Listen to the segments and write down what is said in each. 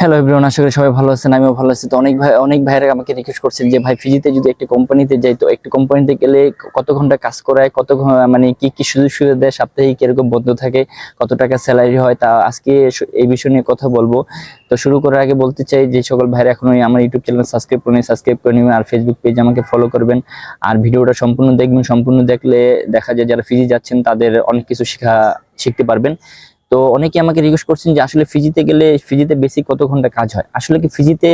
Hello everyone আশা করি সবাই ভালো আছেন, আমিও ভালো আছি। তো অনেক ভাই অনেক ভাইরা আমাকে রিকোয়েস্ট করছেন যে, ভাই ফিজিতে যদি একটি কোম্পানিতে যাই, তো একটা কোম্পানিতে গেলে কত ঘণ্টা কাজ করায়? কত মানে কি কি সুযোগ সুবিধা দেয়? সাপ্তাহিক কীরকম বন্ধ থাকে, কত টাকা স্যালারি হয়? তা আজকে এই বিষয় নিয়ে কথা বলব। তো শুরু করার আগে বলতে চাই যে, সকল ভাইরা এখনও আমার ইউটিউব চ্যানেল সাবস্ক্রাইব করে সাবস্ক্রাইব করে নেবেন আর ফেসবুক পেজ আমাকে ফলো করবেন। আর ভিডিওটা সম্পূর্ণ দেখবেন, সম্পূর্ণ দেখলে দেখা যায় যারা ফিজি যাচ্ছেন, তাদের অনেক কিছু শেখা শিখতে পারবেন। তো অনেকে আমাকে রিকোয়েস্ট করছেন যে আসলে ফিজিতে গেলে ফিজিতে বেসিক কত ঘণ্টা কাজ হয়? আসলে কি ফিজিতে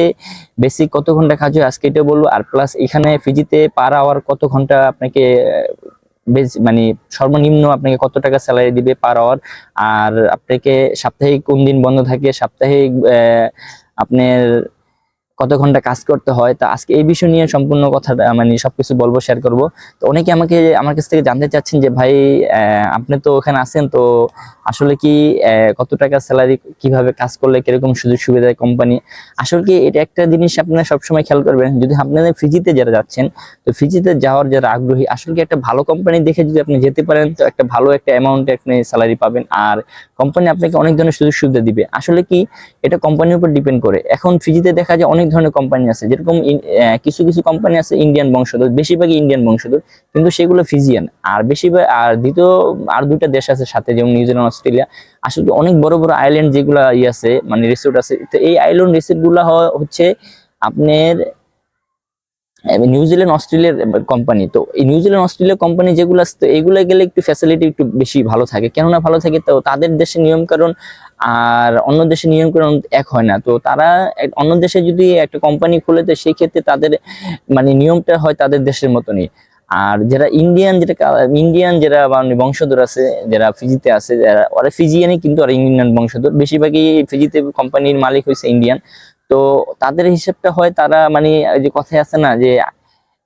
বেসিক কত ঘণ্টা কাজ হয়? আজকে এটা বলব। আর প্লাস এখানে ফিজিতে পার আওয়ার কত ঘণ্টা আপনাকে মানে সর্বনিম্ন আপনাকে কত টাকা স্যালারি দিবে পার আওয়ার আর আপনাকে সাপ্তাহিক কোন দিন বন্ধ থাকে? সাপ্তাহিক আপনার কত ঘণ্টা কাজ করতে হয়, তা আজকে এই বিষয় নিয়ে সম্পূর্ণ কথাটা মানে সবকিছু বলব শেয়ার করব। তো অনেকে আমাকে, আমার কাছ থেকে জানতে চাচ্ছেন যে, ভাই আপনি তো ওখানে আছেন, তো আসলে কি কত টাকা স্যালারি কীভাবে কাজ করলে কীরকম সুযোগ সুবিধা কোম্পানি আসলে কি, এটা একটা জিনিস আপনারা সবসময় খেয়াল করবেন, যদি আপনাদের ফিজিতে যারা যাচ্ছেন, তো ফিজিতে যাওয়ার যারা আগ্রহী, আসলে কি একটা ভালো কোম্পানি দেখে যদি আপনি যেতে পারেন, তো একটা ভালো একটা অ্যামাউন্টে আপনি স্যালারি পাবেন, আর কোম্পানি আপনাকে অনেক ধরনের সুযোগ সুবিধা দিবে। আসলে কি, এটা কোম্পানির উপর ডিপেন্ড করে। এখন ফিজিতে দেখা যায় অনেক ধরনের কোম্পানি আছে। যেরকম কিছু কিছু কোম্পানি আছে ইন্ডিয়ান বংশধর, বেশিরভাগই ইন্ডিয়ান বংশধর, কিন্তু সেগুলো ফিজিয়ান আর বেশিরভাগ, আর দ্বিতীয়, আর দুইটা দেশ আছে সাথে, যেমন নিউজিল্যান্ড অস্ট্রেলিয়া আসলে অনেক বড় বড় আইল্যান্ড যেগুলা ই আছে মানে রিসোর্ট আছে, তো এই আইল্যান্ড রিসোর্টগুলা হচ্ছে আপনার নিউজিল্যান্ড অস্ট্রেলিয়ার কোম্পানি তো এই নিউজিল্যান্ড অস্ট্রেলিয়ার কোম্পানি যেগুলো আছে, তো এগুলো গেলে একটু ফ্যাসিলিটি একটু বেশি ভালো থাকে। কেননা ভালো থাকে, তো তাদের দেশে নিয়ম কারণ আর অন্য দেশের নিয়ম কারণ এক হয় না। তো তারা অন্য দেশে যদি একটা কোম্পানি খুলে তো সেই ক্ষেত্রে তাদের মানে নিয়মটা হয় তাদের দেশের মতনই। আর যারা ইন্ডিয়ান যেটা ইন্ডিয়ান যারা মানে বংশধর আছে, যারা ফিজিতে আছে, যারা, ওরা ফিজিয়ানই কিন্তু ওরা ইন্ডিয়ান বংশধর। বেশিরভাগই ফিজিতে কোম্পানির মালিক হয়েছে ইন্ডিয়ান তো তাদের হিসেবটা হয় তারা মানে যে কথাই আছে না, যে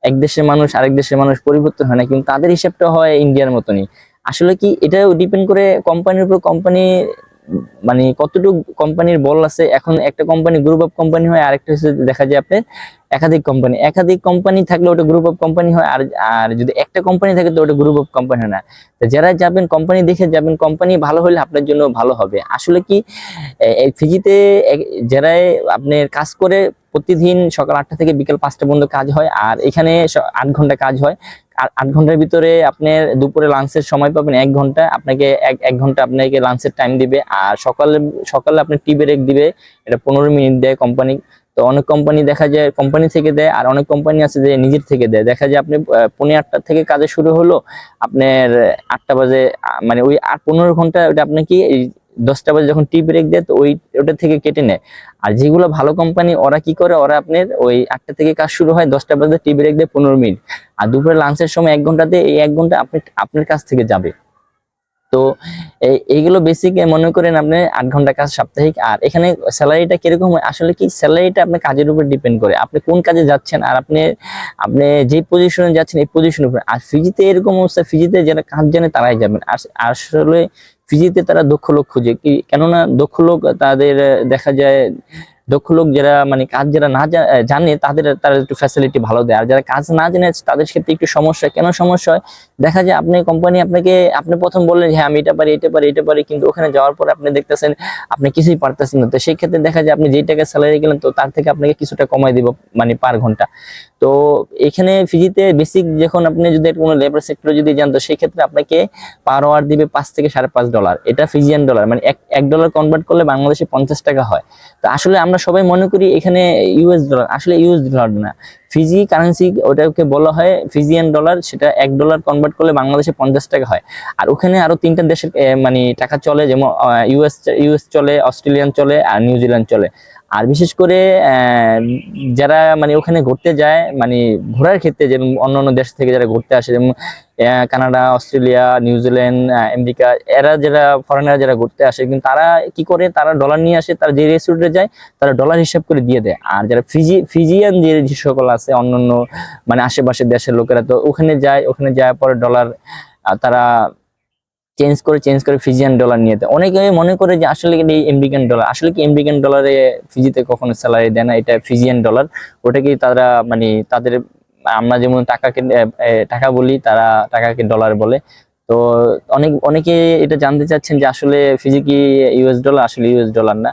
এক দেশের মানুষ, আরেক দেশের মানুষ পরিবর্তন হয় না, কিন্তু তাদের হিসাবটা হয় ইন্ডিয়ার মতনই। আসলে কি এটাও ডিপেন্ড করে কোম্পানির উপর কোম্পানি মানে কতটুকু কোম্পানির বল আছে, এখন একটা কোম্পানি গ্রুপ অফ কোম্পানি হয়, আরেকটা হচ্ছে দেখা যায় আপনার একাধিক কোম্পানি একাধিক কোম্পানি থাকলে ওটা গ্রুপ অফ কোম্পানি হয়, আর আর যদি একটা কোম্পানি থাকে তো ওটা গ্রুপ অফ কোম্পানি হয় না। তো যারা যাবেন কোম্পানি দেখে যাবেন কোম্পানি ভালো হলে আপনার জন্য ভালো হবে। আসলে কি ফিজিতে যারা আপনার কাজ করে, প্রতিদিন সকাল আটটা থেকে বিকেল পাঁচটা পর্যন্ত কাজ হয়, আর এখানে আট ঘণ্টা কাজ হয়। আট ঘণ্টার ভিতরে আপনার দুপুরে লাঞ্চের সময় পাবেন এক ঘণ্টা। আপনাকে এক এক ঘণ্টা আপনাকে লাঞ্চের টাইম দিবে। আর সকালে সকালে আপনার টি ব্রেক দিবে। এটা পনেরো মিনিট দেয় কোম্পানি তো অনেক কোম্পানি দেখা যায় কোম্পানি থেকে দেয়। আর অনেক কোম্পানি আছে যে নিজের থেকে দেয়। দেখা যায় আপনি আহ, পৌনে আটটা থেকে কাজে শুরু হলো আপনার আটটা বাজে মানে ওই আট পনেরো ঘণ্টা ওটা আপনি কি এই দশটা বাজে যখন টি ব্রেক দেয়, তো ওই, ওটা থেকে কেটে নেয়। আর যেগুলো ভালো কোম্পানি ওরা কি করে? ওরা আপনার ওই আটটা থেকে কাজ শুরু হয়, দশটা বাজে টি ব্রেক দেয় পনেরো মিনিট। আর দুপুরে লাঞ্চের সময় এক ঘন্টাতে, এই এক ঘণ্টা আপনি আপনার কাছ থেকে যাবে। তো এই- এইগুলো বেসিক মনে করেন আপনি আট ঘণ্টা কাজ সাপ্তাহিক, আর এখানে স্যালারিটা কীরকম হয়? আসলে কি স্যালারিটা আপনার কাজের উপর ডিপেন্ড করে। আপনি কোন কাজে যাচ্ছেন আর আপনি আপনি যে পজিশনে যাচ্ছেন, এই পজিশনের উপর। আর ফিজিতে এরকম অবস্থা, ফিজিতে যারা কাজ জানে তারাই যাবেন। আর আসলে ফিজিতে তারা দক্ষ লোক খুঁজে। কি, কেননা দক্ষ লোক তাদের, দেখা যায় দক্ষ লোক যারা মানে কাজ যারা না জানে, তাদের, তারা একটু ফ্যাসিলিটি ভালো দেয়। আর যারা কাজ না জানে, তাদের ক্ষেত্রে একটু সমস্যা। কেন সমস্যা হয়? দেখা যায় আপনি কোম্পানি আপনাকে, আপনি প্রথম বললেন হ্যাঁ আমি এটা পারি এটা পারি এটা পারি। কিন্তু ওখানে যাওয়ার পর আপনি দেখতেছেন, আপনি কিছুই পারতেছেন না। তো সেই ক্ষেত্রে দেখা যায় আপনি যেই টাকা স্যালারি গেলেন, তো তার থেকে আপনাকে কিছুটা কমাই দিব মানে পার ঘণ্টা। তো এখানে ফিজিতে বেসিক যখন আপনি যদি কোনো লেবার সেক্টরে যদি যান, তো সেই ক্ষেত্রে আপনাকে পার আওয়ার দিবে পাঁচ থেকে সাড়ে পাঁচ ডলার এটা ফিজিয়ান ডলার মানে এক ডলার কনভার্ট করলে বাংলাদেশে পঞ্চাশ টাকা হয়। তো আসলে আমরা সবাই মনে করি এখানে ইউএস ডলার আসলে ইউএস ডলার না। ফিজি কারেন্সি ওটাকে বলা হয় ফিজিয়ান ডলার সেটা এক ডলার কনভার্ট করলে বাংলাদেশে পঞ্চাশ টাকা হয়। আর ওখানে আরও তিনটা দেশের মানে টাকা চলে, যেমন ইউএস ইউএস চলে অস্ট্রেলিয়ান চলে আর নিউজিল্যান্ড চলে। আর বিশেষ করে যারা মানে ওখানে ঘুরতে যায় মানে ঘোরার ক্ষেত্রে যেমন অন্য অন্য দেশ থেকে যারা ঘুরতে আসে, যেমন কানাডা, অস্ট্রেলিয়া নিউজিল্যান্ড আমেরিকা, এরা যারা ফরেনার যারা ঘুরতে আসে, কিন্তু তারা কি করে, তারা ডলার নিয়ে আসে, তারা যে রেস্টুরেন্টে যায়, তারা ডলার হিসাব করে দিয়ে দেয়। আর যারা ফিজি ফিজিয়ান যে যে সকল আছে, অন্যান্য মানে আশেপাশের দেশের লোকেরা, তো ওখানে যায়, ওখানে যাওয়ার পরে ডলার তারা চেঞ্জ করে চেঞ্জ করে ফিজিয়ান ডলার নিয়ে দেয়। অনেকে মনে করে যে আসলে এই আমেরিকান ডলার আসলে কি আমেরিকান ডলারে ফিজিতে কখনো স্যালারি দেয় না, এটা ফিজিয়ান ডলার ওটাকে তারা মানে তাদের, আমরা যেমন টাকাকে টাকা বলি, তারা টাকাকে ডলার বলে। তো অনেক, অনেকে এটা জানতে চাচ্ছেন যে আসলে ফিজি কি ইউএস ডলার আসলে ইউএস ডলার না।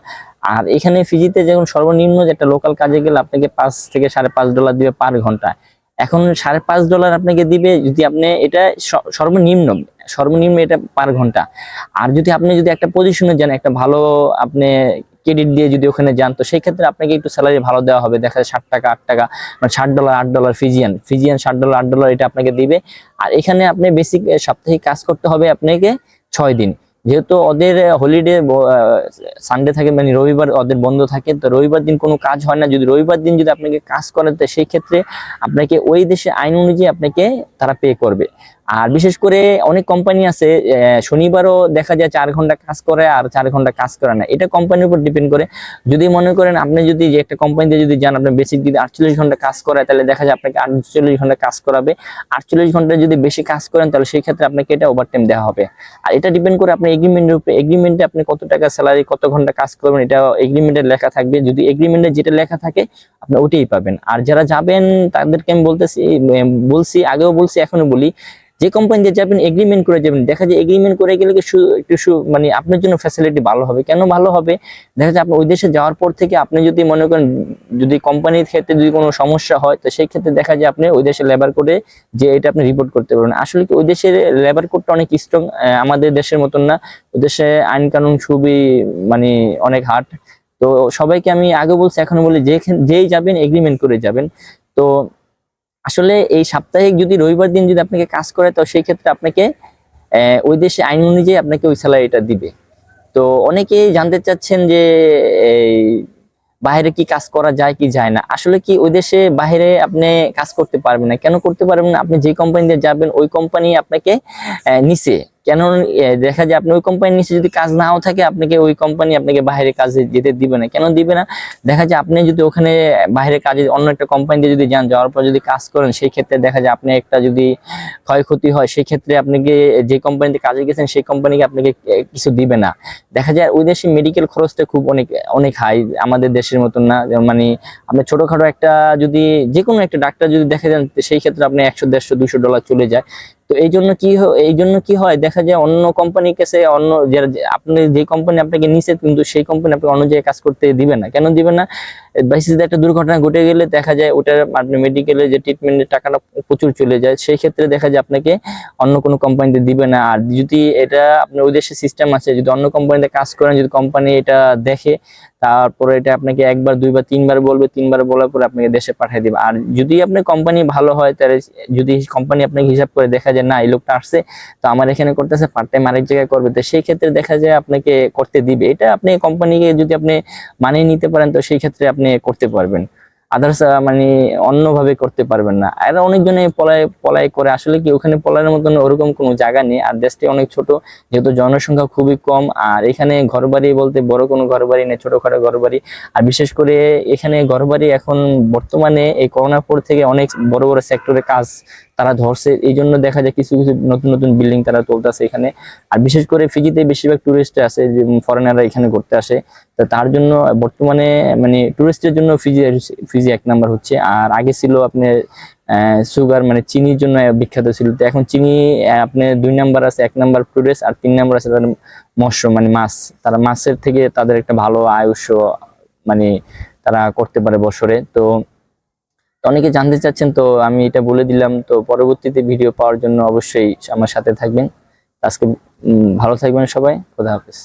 আর এখানে ফিজিতে যেমন সর্বনিম্ন যে একটা লোকাল কাজে গেলে আপনাকে পাঁচ থেকে সাড়ে পাঁচ ডলার দিবে পার ঘণ্টা এখন সাড়ে পাঁচ ডলার আপনাকে দিবে যদি আপনি এটা সর্বনিম্ন সর্বনিম্ন এটা পার ঘণ্টা। আর যদি আপনি যদি একটা পজিশনে যান, একটা ভালো আপনি ক্রেডিট দিয়ে যদি ওখানে যান, তো সেই ক্ষেত্রে আপনাকে একটু স্যালারি ভালো দেওয়া হবে। দেখা যায় ষাট টাকা, আট টাকা মানে ষাট ডলার আট ডলার ফিজিয়ান ফিজিয়ান ষাট ডলার আট ডলার এটা আপনাকে দিবে। আর এখানে আপনি বেসিক সাপ্তাহিক কাজ করতে হবে আপনাকে ছয় দিন। যেহেতু ওদের হলিডে সানডে থাকে মানে রবিবার ওদের বন্ধ থাকে, তো রবিবার দিন কোনো কাজ হয় না। যদি রবিবার দিন যদি আপনাকে কাজ করেন তো সেই ক্ষেত্রে আপনাকে ওই দেশে আইন অনুযায়ী আপনাকে তারা পে করবে। আর বিশেষ করে অনেক কোম্পানি আছে শনিবারও দেখা যায় চার ঘণ্টা কাজ করে আর চার ঘণ্টা কাজ করে না। এটা কোম্পানির উপর ডিপেন্ড করে। যদি মনে করেন আপনি যদি যে একটা কোম্পানিতে যদি যান আপনার বেসিক যদি আটচল্লিশ ঘণ্টা কাজ করায়, তাহলে দেখা যায় আপনাকে আটচল্লিশ ঘণ্টা কাজ করাবে। আটচল্লিশ ঘণ্টা যদি বেশি কাজ করেন, তাহলে সেই ক্ষেত্রে আপনাকে এটা ওভারটাইম দেওয়া হবে। আর এটা ডিপেন্ড করে আপনার এগ্রিমেন্টের উপরে এগ্রিমেন্টে আপনি কত টাকা স্যালারি কত ঘণ্টা কাজ করবেন, এটা এগ্রিমেন্টে লেখা থাকবে। যদি এগ্রিমেন্টে যেটা লেখা থাকে আপনি ওটাই পাবেন। আর যারা যাবেন, তাদেরকে আমি বলতেছি বলছি, আগেও বলছি এখনও বলি, যে কোম্পানিতে যাবেন এগ্রিমেন্ট করে যাবেন। দেখা যায় এগ্রিমেন্ট করে গেলে একটু মানে আপনার জন্য ফ্যাসিলিটি ভালো হবে। কেন ভালো হবে? দেখা যায় আপনি ওই দেশে যাওয়ার পর থেকে আপনি যদি মনে করেন, যদি কোম্পানির ক্ষেত্রে যদি কোনো সমস্যা হয়, তো সেই ক্ষেত্রে দেখা যায় আপনি ওই দেশে লেবার কোডে যে এটা আপনি রিপোর্ট করতে পারবেন। আসলে কি ওই দেশের লেবার কোডটা অনেক স্ট্রং আমাদের দেশের মতন না। ওই দেশে আইন কানুন খুবই মানে অনেক হার্ড তো সবাইকে আমি আগে বলছি, এখনও বলি যেই যাবেন এগ্রিমেন্ট করে যাবেন। তো আসলে এই সাপ্তাহিক যদি রবিবার দিন যদি আপনাকে কাজ করে, তো সেই ক্ষেত্রে আপনাকে ওই দেশে আইন অনুযায়ী আপনাকে ওই স্যালারিটা দিবে। তো অনেকেই জানতে চাচ্ছেন যে এই বাইরে কি কাজ করা যায় কি যায় না। আসলে কি ওই দেশে বাইরে আপনি কাজ করতে পারবেন না। কেন করতে পারবেন না? আপনি যে কোম্পানিতে যাবেন, ওই কোম্পানি আপনাকে নিচে কেন দেখা যায় আপনি ওই কোম্পানির নিচে যদি কাজ নাও থাকে, আপনাকে ওই কোম্পানি আপনাকে বাইরে কাজে যেতে দিবে না। কেন দিবে না? দেখা যায় আপনি যদি ওখানে বাইরে কাজে অন্য একটা কোম্পানিতে যদি যান, যাওয়ার পর যদি কাজ করেন, সেই ক্ষেত্রে দেখা যায় আপনি একটা যদি ক্ষয়ক্ষতি হয়, সেই ক্ষেত্রে আপনাকে যে কোম্পানিতে কাজে গেছেন, সেই কোম্পানিকে আপনাকে কিছু দিবে না। দেখা যায় ওই দেশে মেডিকেল খরচটা খুব অনেক অনেক হাই আমাদের দেশের মতন না। মানে আপনি ছোটখাটো একটা যদি যে কোনো একটা ডাক্তার যদি দেখা যান সেই ক্ষেত্রে আপনি একশো, দেড়শো, দুশো ডলার চলে যায়। তো এই জন্য কি এই জন্য কি হয়, দেখা যায় অন্য কোম্পানির কাছে অন্য আপনি, যে কোম্পানি আপনাকে নিছে কিন্তু সেই কোম্পানি আপনাকে অন্য জায়গায় কাজ করতে দিবে না। কেন দিবে না? বাইসিসে একটা দুর্ঘটনা ঘটে গেলে দেখা যায় ওটার আপনি মেডিকেলে যে ট্রিটমেন্টের টাকাটা প্রচুর চলে যায়, সেই ক্ষেত্রে দেখা যায় আপনাকে অন্য কোনো কোম্পানিতে দিবে না। আর যদি এটা আপনার ওই দেশে সিস্টেম আছে, যদি অন্য কোম্পানিতে কাজ করেন, যদি কোম্পানি এটা দেখে, তারপরে এটা আপনাকে একবার, দুইবার, তিনবার বলবে, তিনবার বলার পরে আপনাকে দেশে পাঠিয়ে দিবে। আর যদি আপনার কোম্পানি ভালো হয়, তাহলে যদি কোম্পানি আপনাকে হিসাব করে দেখা যায় না, এই লোকটা আসছে, তো আমার এখানে করতেছে পার্ট টাইম আরেক জায়গায় করবে। তো সেই ক্ষেত্রে দেখা যায় আপনাকে করতে দিবে। এটা আপনি কোম্পানিকে যদি আপনি মানিয়ে নিতে পারেন, তো সেই ক্ষেত্রে আপনি করতে পারবেন। আদার্স মানে অন্যভাবে করতে পারবেন না। আর অনেকজনে পলায় পলাই করে। আসলে কি, ওখানে পলায়ের মতন ওরকম কোনো জায়গা নেই। আর দেশটি অনেক ছোট, যেহেতু জনসংখ্যা খুবই কম। আর এখানে ঘরবাড়ি বলতে বড় কোনো ঘরবাড়ি নেই, ছোটখাটো ঘরবাড়ি। আর বিশেষ করে এখানে ঘরবাড়ি এখন বর্তমানে এই করোনার পর থেকে অনেক বড় বড় সেক্টরে কাজ তারা ধরছে। এই জন্য দেখা যায় কিছু কিছু নতুন নতুন বিল্ডিং তারা তুলতেছে এখানে। আর বিশেষ করে ফিজিতে বেশিরভাগ টুরিস্ট আছে যে ফরেনাররা এখানে ঘুরতে আসে। তো তার জন্য বর্তমানে মানে টুরিস্টের জন্য ফিজি ফিজি এক নাম্বার হচ্ছে। আর আগে ছিল আপনার সুগার মানে চিনির জন্য বিখ্যাত ছিল। তো এখন চিনি আপনার দুই নাম্বার আছে, এক নাম্বার টুরিস্ট আর তিন নাম্বার আছে তাদের মৎস্য মানে মাছ। তারা মাছের থেকে তাদের একটা ভালো আয়ুষ মানে তারা করতে পারে বছরে। তো অনেকে জানতে চাচ্ছেন, তো আমি এটা বলে দিলাম। তো পরবর্তীতে ভিডিও পাওয়ার জন্য অবশ্যই আমার সাথে থাকবেন। আজকে ভালো থাকবেন সবাই। খোদা হাফেজ।